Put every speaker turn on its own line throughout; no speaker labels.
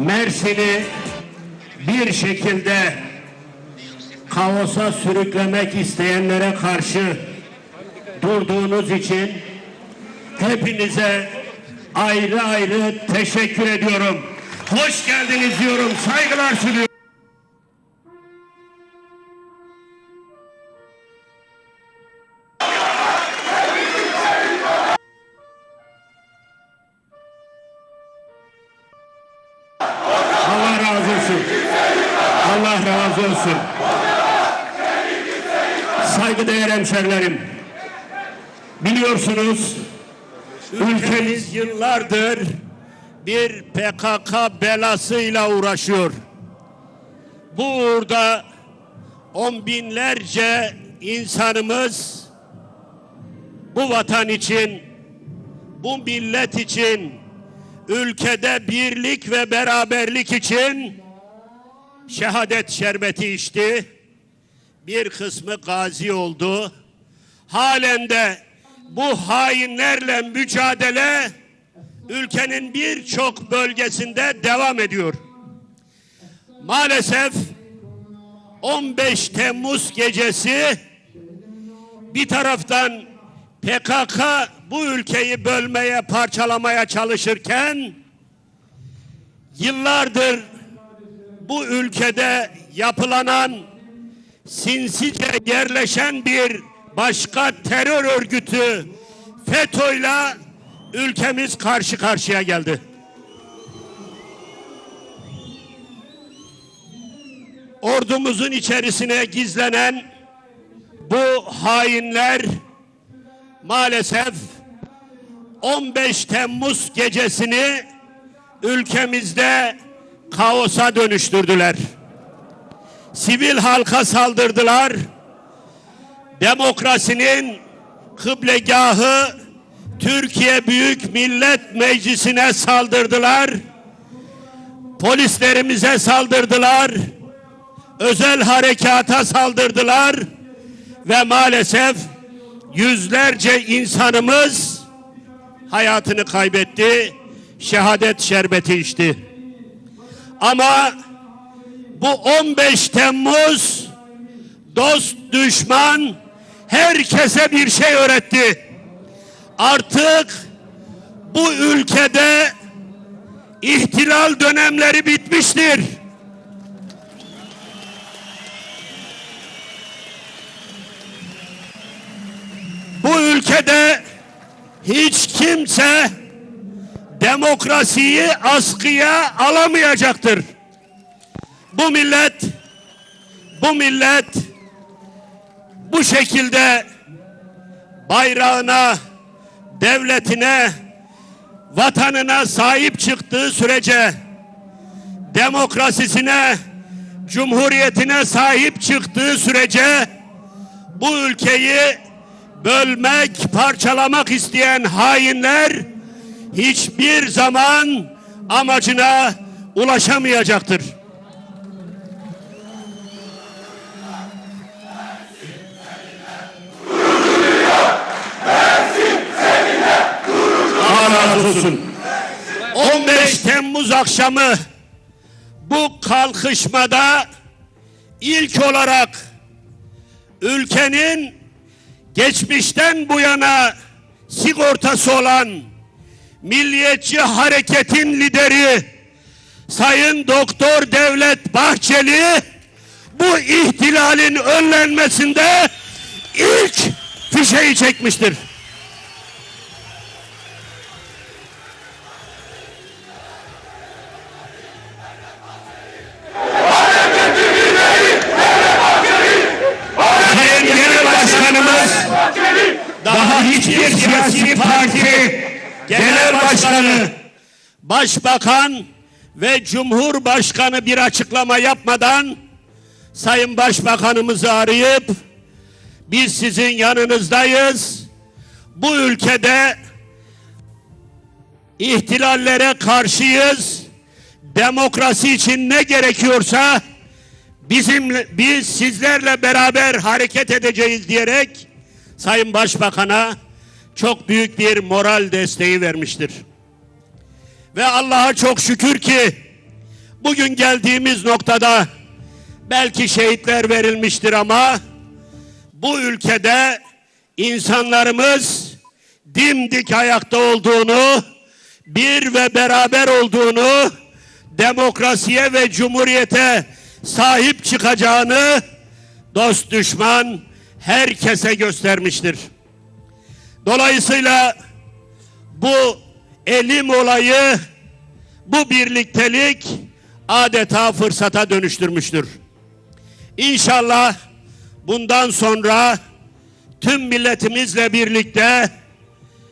Mersin'i bir şekilde kaosa sürüklemek isteyenlere karşı durduğunuz için hepinize ayrı ayrı teşekkür ediyorum. Hoş geldiniz diyorum, saygılar sunuyorum. Hemşerilerim. Biliyorsunuz ülkemiz yıllardır bir PKK belasıyla uğraşıyor. Bu uğurda on binlerce insanımız bu vatan için, bu millet için, ülkede birlik ve beraberlik için şehadet şerbeti içti. Bir kısmı gazi oldu. Halen de bu hainlerle mücadele ülkenin birçok bölgesinde devam ediyor. Maalesef 15 Temmuz gecesi bir taraftan PKK bu ülkeyi bölmeye, parçalamaya çalışırken yıllardır bu ülkede yapılanan sinsice yerleşen bir başka terör örgütü FETÖ'yle ülkemiz karşı karşıya geldi. Ordumuzun içerisine gizlenen bu hainler maalesef 15 Temmuz gecesini ülkemizde kaosa dönüştürdüler. Sivil halka saldırdılar. Demokrasinin kıblegahı Türkiye Büyük Millet Meclisi'ne saldırdılar. Polislerimize saldırdılar. Özel harekata saldırdılar ve maalesef yüzlerce insanımız hayatını kaybetti. Şehadet şerbeti içti. Ama bu 15 Temmuz dost düşman herkese bir şey öğretti. Artık bu ülkede ihtilal dönemleri bitmiştir. Bu ülkede hiç kimse demokrasiyi askıya alamayacaktır. Bu millet bu millet bu şekilde bayrağına, devletine, vatanına sahip çıktığı sürece demokrasisine, cumhuriyetine sahip çıktığı sürece bu ülkeyi bölmek, parçalamak isteyen hainler hiçbir zaman amacına ulaşamayacaktır. Razı olsun. 15 Temmuz akşamı bu kalkışmada ilk olarak ülkenin geçmişten bu yana sigortası olan Milliyetçi Hareket'in lideri Sayın Doktor Devlet Bahçeli bu ihtilalin önlenmesinde ilk fişeyi çekmiştir. Daha hiçbir siyasi parti genel başkanı, başbakan ve cumhurbaşkanı bir açıklama yapmadan Sayın Başbakanımızı arayıp biz sizin yanınızdayız. Bu ülkede ihtilallere karşıyız. Demokrasi için ne gerekiyorsa bizim biz sizlerle beraber hareket edeceğiz diyerek Sayın Başbakan'a çok büyük bir moral desteği vermiştir. Ve Allah'a çok şükür ki Bugün geldiğimiz noktada belki şehitler verilmiştir ama bu ülkede insanlarımız dimdik ayakta olduğunu, bir ve beraber olduğunu, demokrasiye ve cumhuriyete sahip çıkacağını dost düşman herkese göstermiştir. Dolayısıyla bu elim olayı, bu birliktelik adeta fırsata dönüştürmüştür. İnşallah bundan sonra tüm milletimizle birlikte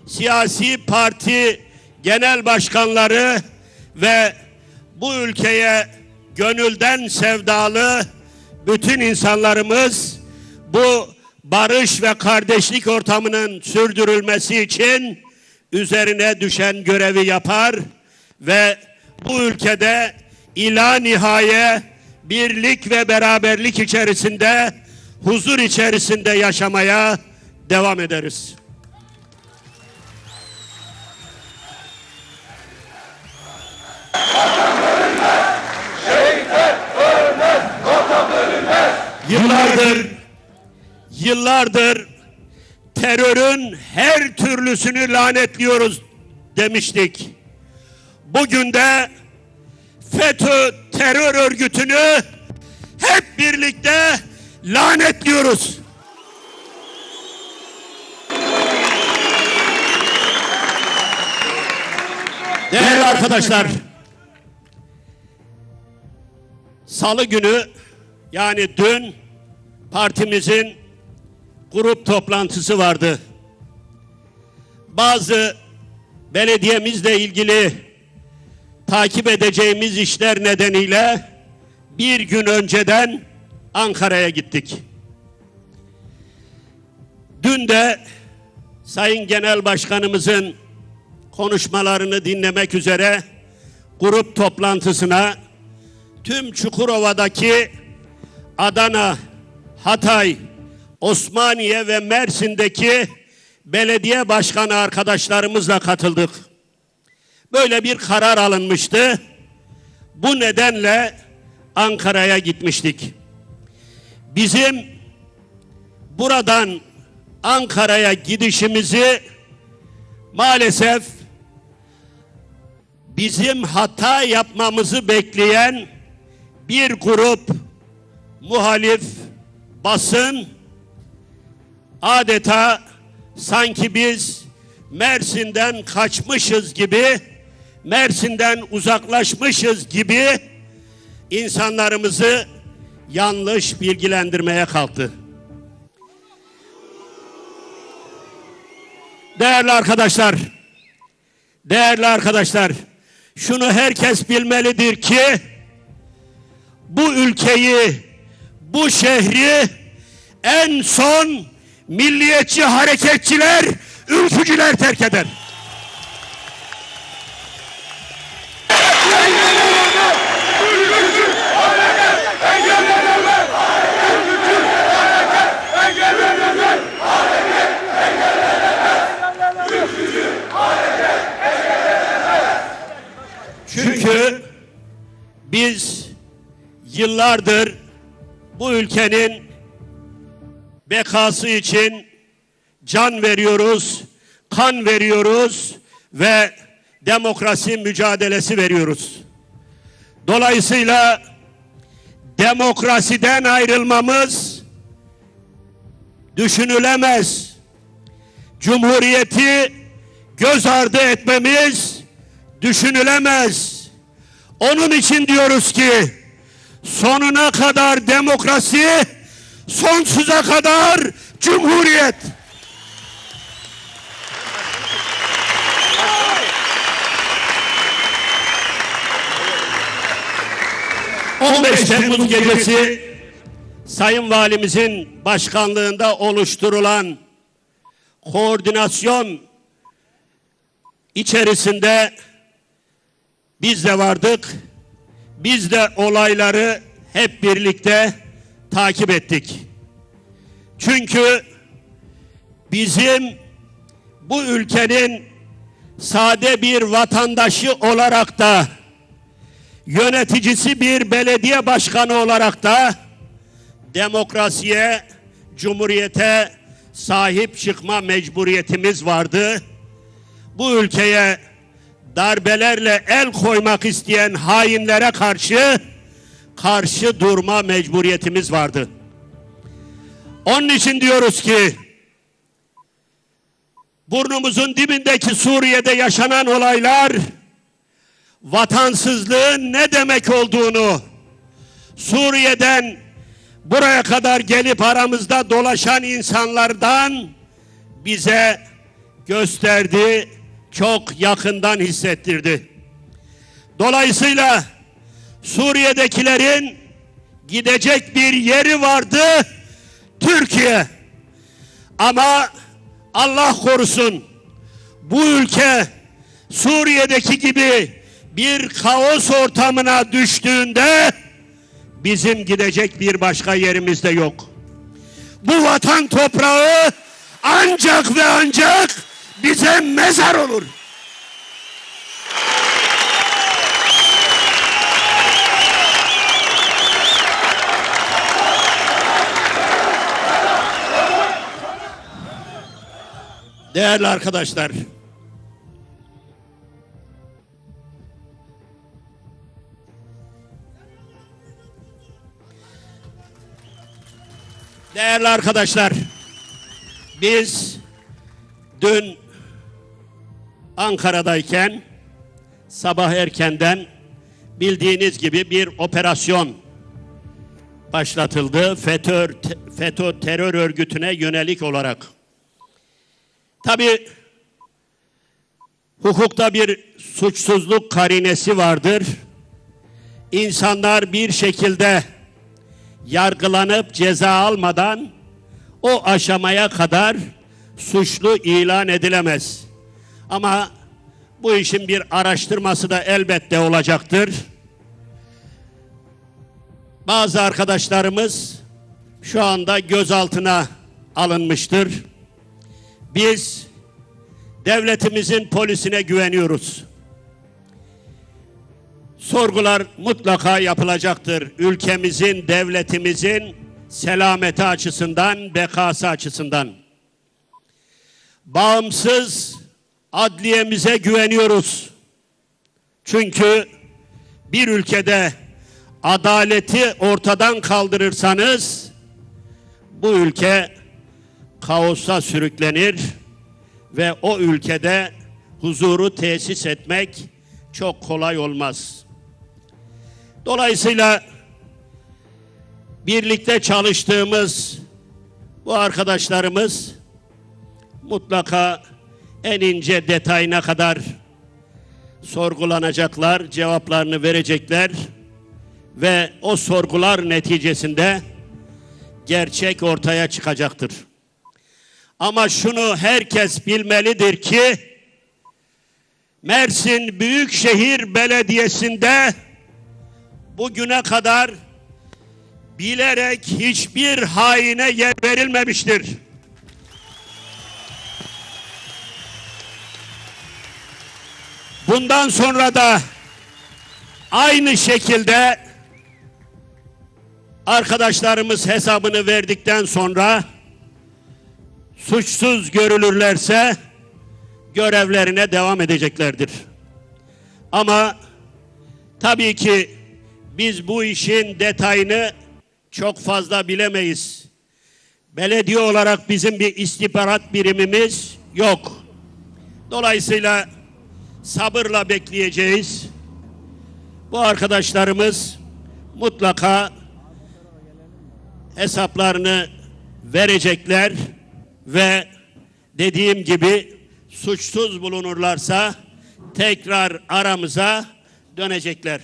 siyasi parti genel başkanları ve bu ülkeye gönülden sevdalı bütün insanlarımız bu barış ve kardeşlik ortamının sürdürülmesi için üzerine düşen görevi yapar ve bu ülkede ila nihaye birlik ve beraberlik içerisinde huzur içerisinde yaşamaya devam ederiz. Yıllardır yıllardır terörün her türlüsünü lanetliyoruz demiştik. Bugün de FETÖ terör örgütünü hep birlikte lanetliyoruz. Değerli arkadaşlar, Salı günü yani dün partimizin grup toplantısı vardı. Bazı belediyemizle ilgili takip edeceğimiz işler nedeniyle bir gün önceden Ankara'ya gittik. Dün de Sayın Genel Başkanımızın konuşmalarını dinlemek üzere grup toplantısına tüm Çukurova'daki Adana, Hatay, Osmaniye ve Mersin'deki belediye başkanı arkadaşlarımızla katıldık. Böyle bir karar alınmıştı. Bu nedenle Ankara'ya gitmiştik. Bizim buradan Ankara'ya gidişimizi maalesef bizim hata yapmamızı bekleyen bir grup muhalif basın adeta sanki biz Mersin'den kaçmışız gibi Mersin'den uzaklaşmışız gibi insanlarımızı yanlış bilgilendirmeye kalktı. Değerli arkadaşlar, değerli arkadaşlar, şunu herkes bilmelidir ki bu ülkeyi, bu şehri en son milliyetçi hareketçiler, ülkücüler terk eder. Çünkü biz yıllardır bu ülkenin bekası için can veriyoruz, kan veriyoruz ve demokrasi mücadelesi veriyoruz. Dolayısıyla demokrasiden ayrılmamız düşünülemez. Cumhuriyeti göz ardı etmemiz düşünülemez. Onun için diyoruz ki sonuna kadar demokrasi, sonsuza kadar cumhuriyet. ...15 Temmuz gecesi... ...Sayın Valimizin başkanlığında oluşturulan... ...koordinasyon... ...içerisinde... ...biz de vardık... ...biz de olayları... ...hep birlikte... ...takip ettik. Çünkü... ...bizim... ...bu ülkenin... ...sade bir vatandaşı olarak da yöneticisi bir belediye başkanı olarak da demokrasiye, cumhuriyete sahip çıkma mecburiyetimiz vardı. Bu ülkeye darbelerle el koymak isteyen hainlere karşı karşı durma mecburiyetimiz vardı. Onun için diyoruz ki burnumuzun dibindeki Suriye'de yaşanan olaylar vatansızlığın ne demek olduğunu Suriye'den buraya kadar gelip aramızda dolaşan insanlardan bize gösterdi, çok yakından hissettirdi. Dolayısıyla Suriye'dekilerin gidecek bir yeri vardı Türkiye. Ama Allah korusun bu ülke Suriye'deki gibi bir kaos ortamına düştüğünde bizim gidecek bir başka yerimiz de yok. Bu vatan toprağı ancak ve ancak bize mezar olur. Değerli arkadaşlar, Değerli arkadaşlar, biz dün Ankara'dayken sabah erkenden bildiğiniz gibi bir operasyon başlatıldı. FETÖ, FETÖ terör örgütüne yönelik olarak. Tabi hukukta bir suçsuzluk karinesi vardır. İnsanlar bir şekilde yargılanıp ceza almadan o aşamaya kadar suçlu ilan edilemez. Ama bu işin bir araştırması da elbette olacaktır. Bazı arkadaşlarımız şu anda gözaltına alınmıştır. Biz devletimizin polisine güveniyoruz. Sorgular mutlaka yapılacaktır. Ülkemizin, devletimizin selameti açısından, bekası açısından. Bağımsız adliyemize güveniyoruz. Çünkü bir ülkede adaleti ortadan kaldırırsanız bu ülke kaosa sürüklenir ve o ülkede huzuru tesis etmek çok kolay olmaz. Dolayısıyla birlikte çalıştığımız bu arkadaşlarımız mutlaka en ince detayına kadar sorgulanacaklar, cevaplarını verecekler ve o sorgular neticesinde gerçek ortaya çıkacaktır. Ama şunu herkes bilmelidir ki Mersin Büyükşehir Belediyesi'nde bugüne kadar bilerek hiçbir haine yer verilmemiştir. Bundan sonra da aynı şekilde arkadaşlarımız hesabını verdikten sonra suçsuz görülürlerse görevlerine devam edeceklerdir. Ama tabii ki biz bu işin detayını çok fazla bilemeyiz. Belediye olarak bizim bir istihbarat birimimiz yok. Dolayısıyla sabırla bekleyeceğiz. Bu arkadaşlarımız mutlaka hesaplarını verecekler ve dediğim gibi suçsuz bulunurlarsa tekrar aramıza dönecekler.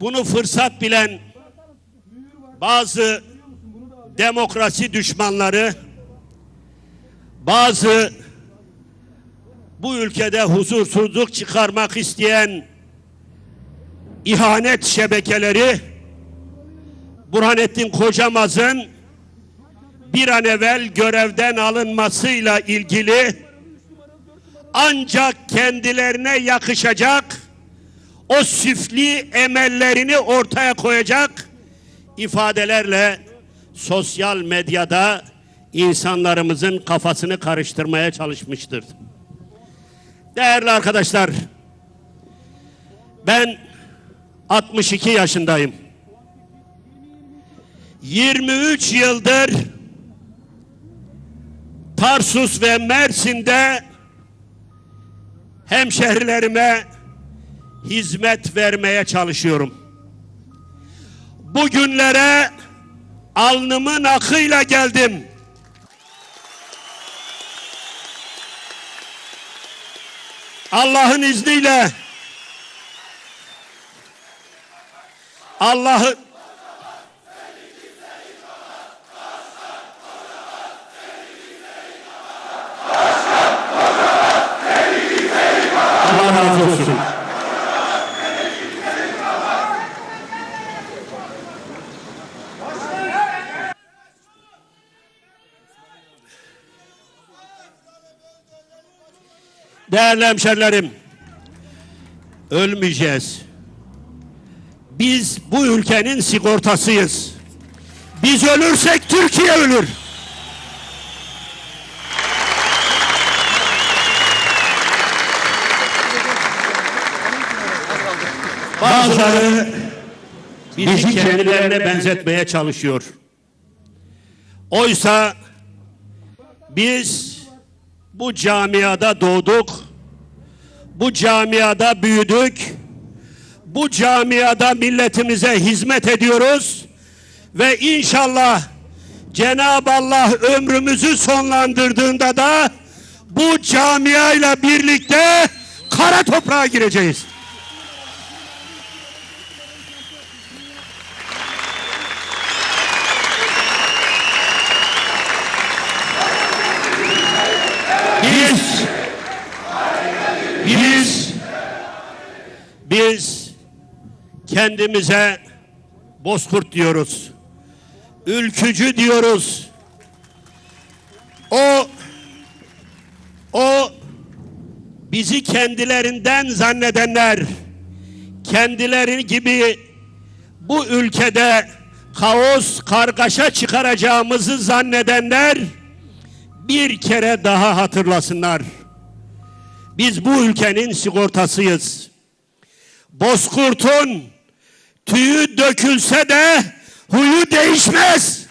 Bunu fırsat bilen bazı demokrasi düşmanları, bazı bu ülkede huzursuzluk çıkarmak isteyen ihanet şebekeleri Burhanettin Kocamaz'ın bir an evvel görevden alınmasıyla ilgili ancak kendilerine yakışacak o süfli emellerini ortaya koyacak ifadelerle sosyal medyada insanlarımızın kafasını karıştırmaya çalışmıştır. Değerli arkadaşlar, ben 62 yaşındayım. 23 yıldır Tarsus ve Mersin'de hemşehrilerime hizmet vermeye çalışıyorum. Bugünlere alnımın akıyla geldim. Allah'ın izniyle. Allah'ın Allah razı olsun. Değerli hemşerilerim, ölmeyeceğiz. Biz bu ülkenin sigortasıyız. Biz ölürsek Türkiye ölür. Bazıları bizi kendilerine benzetmeye çalışıyor. Oysa biz bu camiada doğduk, bu camiada büyüdük, bu camiada milletimize hizmet ediyoruz ve inşallah Cenab-ı Allah ömrümüzü sonlandırdığında da bu camiayla birlikte kara toprağa gireceğiz. Biz biz biz kendimize bozkurt diyoruz. Ülkücü diyoruz. O o bizi kendilerinden zannedenler kendileri gibi bu ülkede kaos, kargaşa çıkaracağımızı zannedenler bir kere daha hatırlasınlar. Biz bu ülkenin sigortasıyız. Bozkurt'un tüyü dökülse de huyu değişmez.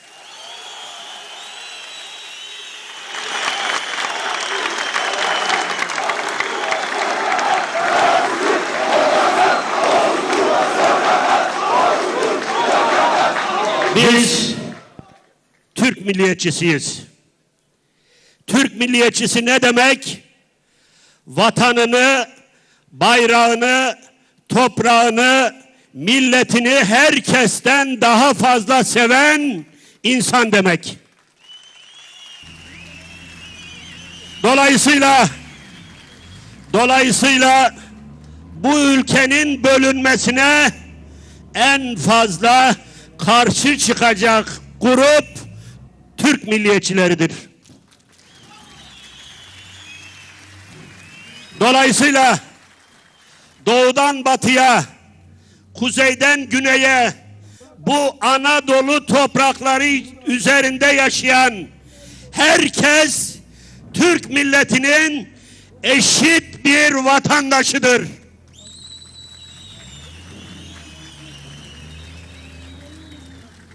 Biz Türk milliyetçisiyiz. Türk milliyetçisi ne demek? Vatanını, bayrağını, toprağını, milletini herkesten daha fazla seven insan demek. Dolayısıyla dolayısıyla bu ülkenin bölünmesine en fazla karşı çıkacak grup Türk milliyetçileridir. Dolayısıyla doğudan batıya, kuzeyden güneye bu Anadolu toprakları üzerinde yaşayan herkes Türk milletinin eşit bir vatandaşıdır.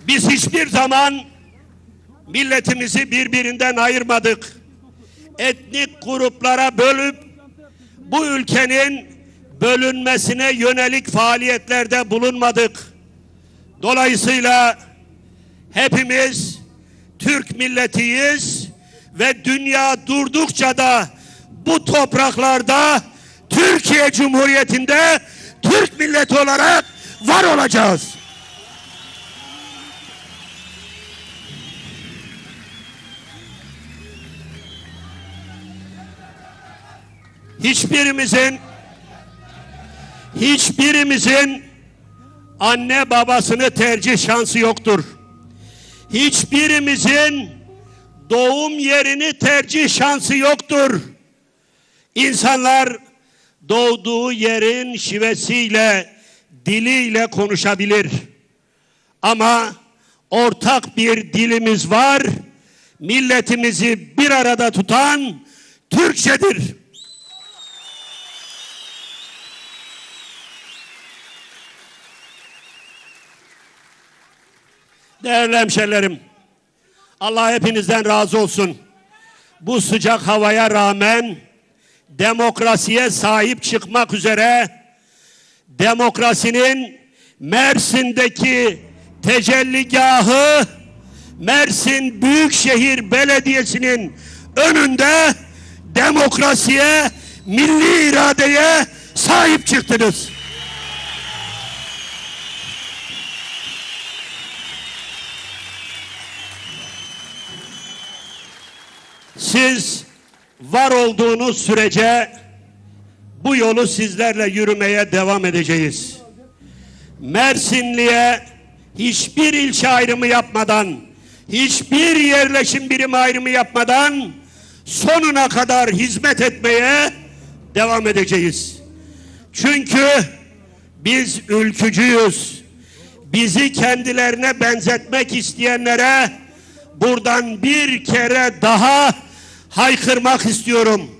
Biz hiçbir zaman milletimizi birbirinden ayırmadık. Etnik gruplara bölüp bu ülkenin bölünmesine yönelik faaliyetlerde bulunmadık. Dolayısıyla hepimiz Türk milletiyiz ve dünya durdukça da bu topraklarda Türkiye Cumhuriyeti'nde Türk milleti olarak var olacağız. Hiçbirimizin hiçbirimizin anne babasını tercih şansı yoktur. Hiçbirimizin doğum yerini tercih şansı yoktur. İnsanlar doğduğu yerin şivesiyle, diliyle konuşabilir. Ama ortak bir dilimiz var. Milletimizi bir arada tutan Türkçedir. Değerli hemşerilerim, Allah hepinizden razı olsun. Bu sıcak havaya rağmen demokrasiye sahip çıkmak üzere demokrasinin Mersin'deki tecelligahı Mersin Büyükşehir Belediyesi'nin önünde demokrasiye, milli iradeye sahip çıktınız. Siz var olduğunuz sürece bu yolu sizlerle yürümeye devam edeceğiz. Mersinli'ye hiçbir ilçe ayrımı yapmadan, hiçbir yerleşim birimi ayrımı yapmadan sonuna kadar hizmet etmeye devam edeceğiz. Çünkü biz ülkücüyüz. Bizi kendilerine benzetmek isteyenlere buradan bir kere daha haykırmak istiyorum.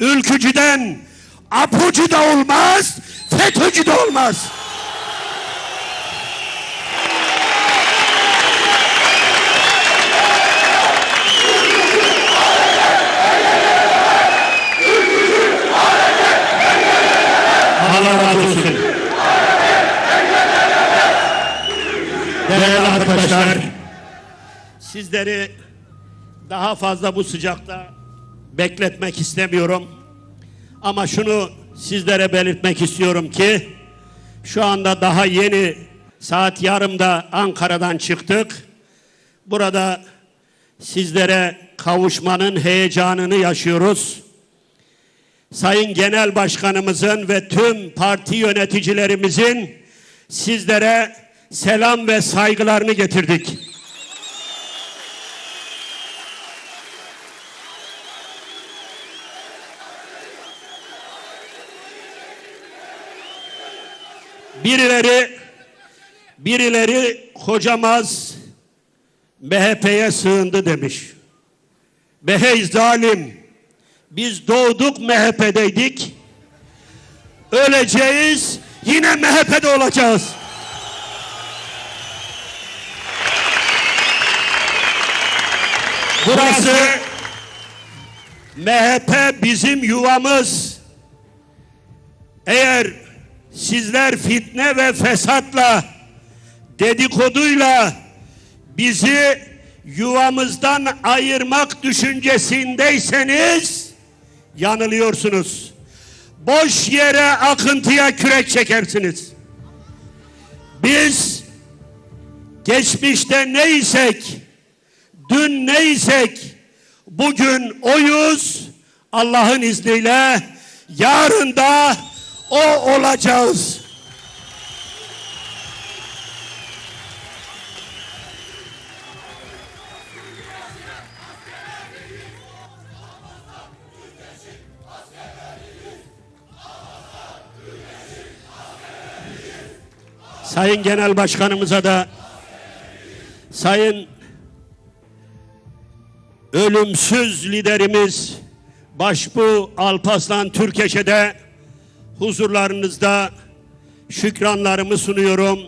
Ülkücüden apucu da olmaz, FETÖ'cü de olmaz. Allah razı olsun. Değerli arkadaşlar, sizleri daha fazla bu sıcakta bekletmek istemiyorum. Ama şunu sizlere belirtmek istiyorum ki şu anda daha yeni saat yarımda Ankara'dan çıktık. Burada sizlere kavuşmanın heyecanını yaşıyoruz. Sayın Genel Başkanımızın ve tüm parti yöneticilerimizin sizlere selam ve saygılarını getirdik. Birileri birileri kocamaz MHP'ye sığındı demiş. Be hey zalim biz doğduk MHP'deydik. Öleceğiz yine MHP'de olacağız. Burası MHP bizim yuvamız. Eğer sizler fitne ve fesatla, dedikoduyla bizi yuvamızdan ayırmak düşüncesindeyseniz yanılıyorsunuz. Boş yere akıntıya kürek çekersiniz. Biz geçmişte neysek, dün neysek, bugün oyuz, Allah'ın izniyle yarın da o olacağız. Sayın Genel Başkanımıza da Sayın ölümsüz liderimiz Başbu Alpaslan Türkeşe'de huzurlarınızda şükranlarımı sunuyorum.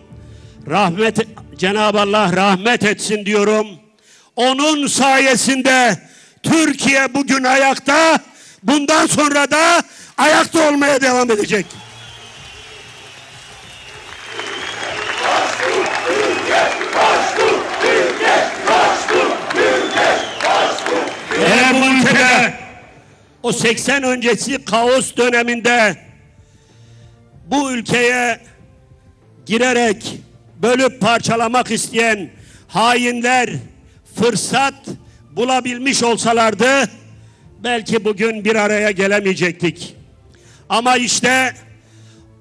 Rahmet Cenab-ı Allah rahmet etsin diyorum. Onun sayesinde Türkiye bugün ayakta, bundan sonra da ayakta olmaya devam edecek. Eğer bu ülkede o 80 öncesi kaos döneminde bu ülkeye girerek bölüp parçalamak isteyen hainler fırsat bulabilmiş olsalardı belki bugün bir araya gelemeyecektik. Ama işte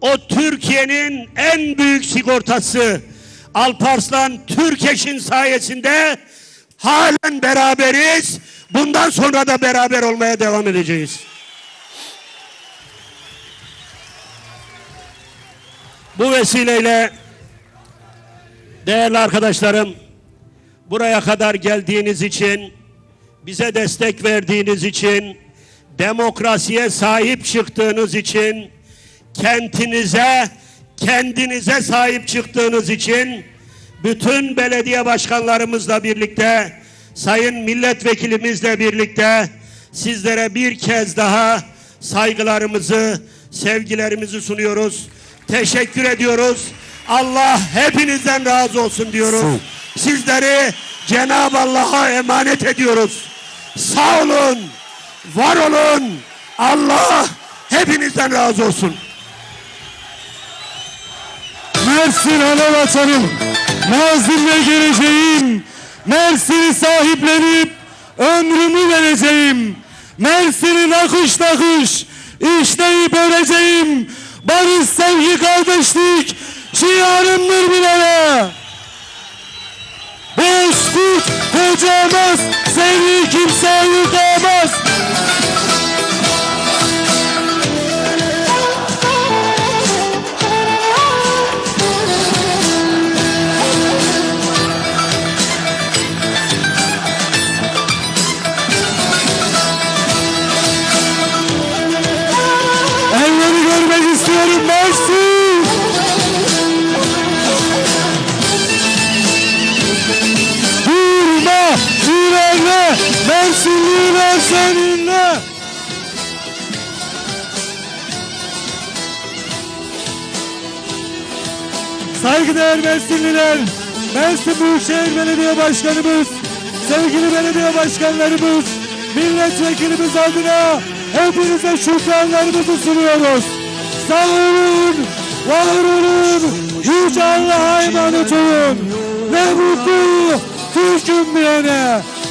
o Türkiye'nin en büyük sigortası Alparslan Türkeş'in sayesinde halen beraberiz. Bundan sonra da beraber olmaya devam edeceğiz. Bu vesileyle değerli arkadaşlarım buraya kadar geldiğiniz için bize destek verdiğiniz için demokrasiye sahip çıktığınız için kentinize kendinize sahip çıktığınız için bütün belediye başkanlarımızla birlikte sayın milletvekilimizle birlikte sizlere bir kez daha saygılarımızı sevgilerimizi sunuyoruz. Teşekkür ediyoruz. Allah hepinizden razı olsun diyoruz. Sizleri Cenab-ı Allah'a emanet ediyoruz. Sağ olun, var olun. Allah hepinizden razı olsun.
Mersin ana vatanım, Nazil'le geleceğim. Mersin'i sahiplenip ömrümü vereceğim. Mersin'i nakış nakış işleyip öreceğim. Barış, sevgi, kardeşlik şiarımdır bilene. Bozkurt kocamaz, seni kimse yıkamaz. Mersinliler seninle. Saygıdeğer Mersinliler, Mersin Büyükşehir Belediye Başkanımız, sevgili belediye başkanlarımız, milletvekilimiz adına hepinize şükranlarımızı sunuyoruz. Sağ olun, var olun, Yüce Allah'a emanet olun. Ne mutlu Türk'üm diyene,